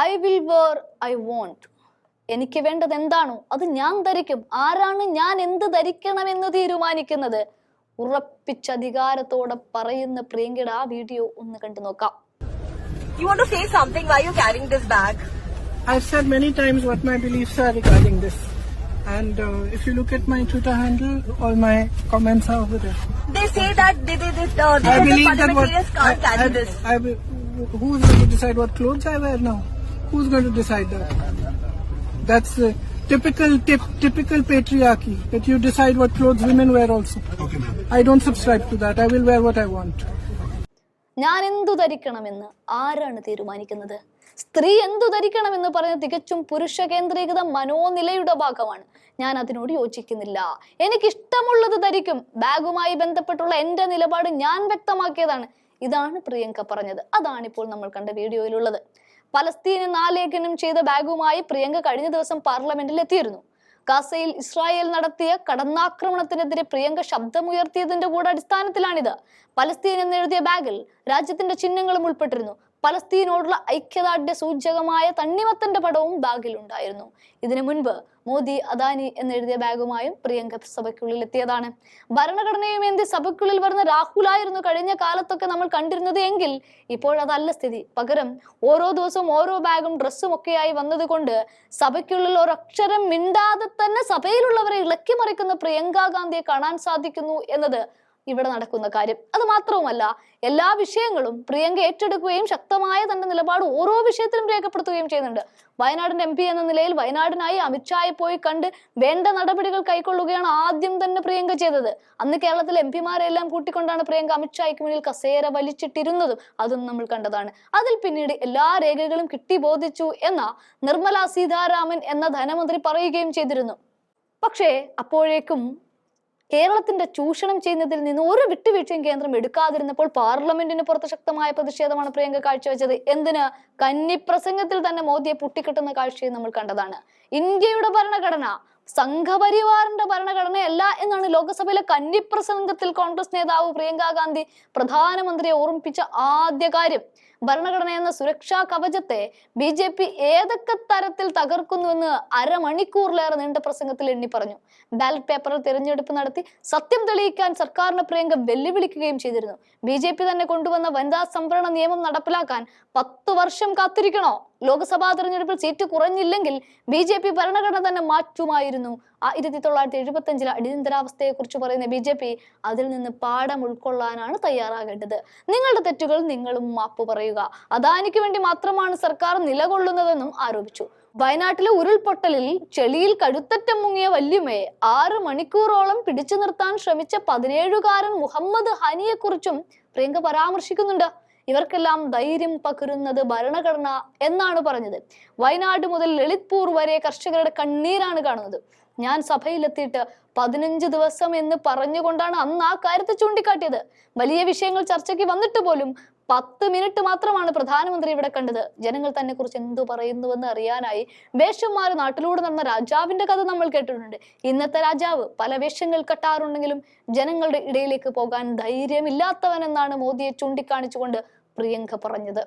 I will wear I want എനിക്ക് വേണ്ടത് എന്താണോ അത് ഞാൻ ധരിക്കും ആരാണ് ഞാൻ എന്ത് ധരിക്കണമെന്ന് തീരുമാനിക്കുന്നത് ഉറപ്പിച്ച അധികാരത്തോടെ പറയുന്ന പ്രിയങ്കയുടെ ആ വീഡിയോ ഒന്ന് കണ്ടു നോക്കാം You want to say something? Why are you carrying this bag? I've said many times what my beliefs are regarding this. And uh, if you look at my Twitter handle, all my comments are over there. They say that they, they, they, uh, they I the believe that what can't carry I, this. I, I, who's going to decide what clothes I wear now? Who's going to decide that? That's the typical tip, typical patriarchy that you decide what clothes women wear also. Okay, I don't subscribe to that. I will wear what I want. ഞാൻ എന്തു ധരിക്കണമെന്ന് ആരാണ് തീരുമാനിക്കുന്നത് സ്ത്രീ എന്തു ധരിക്കണമെന്ന് പറയുന്നത് തികച്ചും പുരുഷ കേന്ദ്രീകൃത മനോനിലയുടെ ഭാഗമാണ് ഞാൻ അതിനോട് യോജിക്കുന്നില്ല എനിക്ക് ഇഷ്ടമുള്ളത് ധരിക്കും ബാഗുമായി ബന്ധപ്പെട്ടുള്ള എന്റെ നിലപാട് ഞാൻ വ്യക്തമാക്കിയതാണ് ഇതാണ് പ്രിയങ്ക പറഞ്ഞത് അതാണിപ്പോൾ നമ്മൾ കണ്ട വീഡിയോയിലുള്ളത് പലസ്തീനെ നാലേഖനം ചെയ്ത ബാഗുമായി പ്രിയങ്ക കഴിഞ്ഞ ദിവസം പാർലമെന്റിൽ എത്തിയിരുന്നു. ഗാസയിൽ ഇസ്രായേൽ നടത്തിയ കടന്നാക്രമണത്തിനെതിരെ പ്രിയങ്ക ശബ്ദമുയർത്തിയതിന്റെ കൂടെ അടിസ്ഥാനത്തിലാണിത്. പലസ്തീൻ എന്നെഴുതിയ ബാഗിൽ രാജ്യത്തിന്റെ ചിഹ്നങ്ങളും ഉൾപ്പെട്ടിരുന്നു. പലസ്തീനോടുള്ള ഐക്യദാർഢ്യ സൂചകമായ തണ്ണിമത്തന്റെ പടവും ബാഗിലുണ്ടായിരുന്നു. ഇതിനു മുൻപ് മോദി അദാനി എന്നെഴുതിയ ബാഗുമായും പ്രിയങ്ക സഭയ്ക്കുള്ളിൽ എത്തിയതാണ്. ഭരണഘടനയും എന്തി സഭയ്ക്കുള്ളിൽ വരുന്ന രാഹുലായിരുന്നു കഴിഞ്ഞ കാലത്തൊക്കെ നമ്മൾ കണ്ടിരുന്നത് എങ്കിൽ ഇപ്പോഴതല്ല സ്ഥിതി. പകരം ഓരോ ദിവസവും ഓരോ ബാഗും ഡ്രസ്സും ഒക്കെയായി വന്നതുകൊണ്ട് സഭയ്ക്കുള്ളിൽ ഒരക്ഷരം മിണ്ടാതെ തന്നെ സഭയിലുള്ളവരെ ഇളക്കി മറിക്കുന്ന പ്രിയങ്ക ഗാന്ധിയെ കാണാൻ സാധിക്കുന്നു എന്നത് ഇവിടെ നടക്കുന്ന കാര്യം. അത് മാത്രവുമല്ല എല്ലാ വിഷയങ്ങളും പ്രിയങ്ക ഏറ്റെടുക്കുകയും ശക്തമായ തന്റെ നിലപാട് ഓരോ വിഷയത്തിലും രേഖപ്പെടുത്തുകയും ചെയ്യുന്നുണ്ട്. വയനാടിന്റെ എം എന്ന നിലയിൽ വയനാടിനായി അമിത്ഷായെ പോയി കണ്ട് വേണ്ട നടപടികൾ കൈക്കൊള്ളുകയാണ് ആദ്യം തന്നെ പ്രിയങ്ക ചെയ്തത്. അന്ന് കേരളത്തിലെ എം പിമാരെല്ലാം കൂട്ടിക്കൊണ്ടാണ് പ്രിയങ്ക അമിത്ഷായ്ക്ക് മുന്നിൽ കസേര വലിച്ചിട്ടിരുന്നതും അതും നമ്മൾ കണ്ടതാണ്. അതിൽ പിന്നീട് എല്ലാ രേഖകളും കിട്ടി ബോധിച്ചു എന്ന നിർമ്മല സീതാരാമൻ എന്ന ധനമന്ത്രി പറയുകയും ചെയ്തിരുന്നു. പക്ഷേ അപ്പോഴേക്കും കേരളത്തിന്റെ ചൂഷണം ചെയ്യുന്നതിൽ നിന്ന് ഒരു വിട്ടുവീഴ്ചയും കേന്ദ്രം എടുക്കാതിരുന്നപ്പോൾ പാർലമെന്റിന് പുറത്ത് ശക്തമായ പ്രതിഷേധമാണ് പ്രിയങ്ക കാഴ്ചവെച്ചത്. എന്തിന്? കന്നിപ്രസംഗത്തിൽ തന്നെ മോദിയെ പൊട്ടിക്കിട്ടുന്ന കാഴ്ചയും നമ്മൾ കണ്ടതാണ്. ഇന്ത്യയുടെ ഭരണഘടന സംഘപരിവാറിന്റെ ഭരണഘടനയല്ല എന്നാണ് ലോക്സഭയിലെ കന്നിപ്രസംഗത്തിൽ കോൺഗ്രസ് നേതാവ് പ്രിയങ്ക ഗാന്ധി പ്രധാനമന്ത്രിയെ ഓർമ്മിപ്പിച്ച ആദ്യ കാര്യം. ഭരണഘടന എന്ന സുരക്ഷാ കവചത്തെ ബി ജെ പി ഏതൊക്കെ തരത്തിൽ തകർക്കുന്നുവെന്ന് അരമണിക്കൂറിലേറെ നീണ്ട പ്രസംഗത്തിൽ എണ്ണി പറഞ്ഞു. ബാലറ്റ് പേപ്പറിൽ തിരഞ്ഞെടുപ്പ് നടത്തി സത്യം തെളിയിക്കാൻ സർക്കാരിന് പ്രിയങ്ക വെല്ലുവിളിക്കുകയും ചെയ്തിരുന്നു. ബി തന്നെ കൊണ്ടുവന്ന വനിതാ സംവരണ നിയമം നടപ്പിലാക്കാൻ പത്തു വർഷം കാത്തിരിക്കണോ? ലോക്സഭാ തെരഞ്ഞെടുപ്പിൽ സീറ്റ് കുറഞ്ഞില്ലെങ്കിൽ ബി ജെ പി ഭരണഘടന തന്നെ മാറ്റുമായിരുന്നു. ആയിരത്തി തൊള്ളായിരത്തി എഴുപത്തി അഞ്ചിലെ അടിയന്തരാവസ്ഥയെ കുറിച്ച് പറയുന്ന ബി ജെ പി അതിൽ നിന്ന് പാഠം ഉൾക്കൊള്ളാനാണ് തയ്യാറാകേണ്ടത്. നിങ്ങളുടെ തെറ്റുകൾ നിങ്ങളും മാപ്പ് പറയുക. അദാനിക്ക് വേണ്ടി മാത്രമാണ് സർക്കാർ നിലകൊള്ളുന്നതെന്നും ആരോപിച്ചു. വയനാട്ടിലെ ഉരുൾപൊട്ടലിൽ ചെളിയിൽ കഴുത്തറ്റം മുങ്ങിയ വല്യമ്മയെ ആറ് മണിക്കൂറോളം പിടിച്ചു നിർത്താൻ ശ്രമിച്ച പതിനേഴുകാരൻ മുഹമ്മദ് ഹനിയെക്കുറിച്ചും പ്രിയങ്ക പരാമർശിക്കുന്നുണ്ട്. ഇവർക്കെല്ലാം ധൈര്യം പകരുന്നത് ഭരണഘടന എന്നാണ് പറഞ്ഞത്. വയനാട് മുതൽ ലളിത്പൂർ വരെ കർഷകരുടെ കണ്ണീരാണ് കാണുന്നത്. ഞാൻ സഭയിലെത്തിയിട്ട് പതിനഞ്ച് ദിവസം എന്ന് പറഞ്ഞുകൊണ്ടാണ് അന്ന് ആ കാര്യത്തെ ചൂണ്ടിക്കാട്ടിയത്. വലിയ വിഷയങ്ങൾ ചർച്ചയ്ക്ക് വന്നിട്ട് പോലും പത്ത് മിനിറ്റ് മാത്രമാണ് പ്രധാനമന്ത്രി ഇവിടെ കണ്ടത്. ജനങ്ങൾ തന്നെ കുറിച്ച് എന്തു പറയുന്നുവെന്ന് അറിയാനായി വേഷന്മാർ നാട്ടിലൂടെ നടന്ന രാജാവിന്റെ കഥ നമ്മൾ കേട്ടിട്ടുണ്ട്. ഇന്നത്തെ രാജാവ് പല വേഷങ്ങൾ കെട്ടാറുണ്ടെങ്കിലും ജനങ്ങളുടെ ഇടയിലേക്ക് പോകാൻ ധൈര്യമില്ലാത്തവൻ എന്നാണ് മോദിയെ ചൂണ്ടിക്കാണിച്ചുകൊണ്ട് പ്രിയങ്ക പറഞ്ഞത്.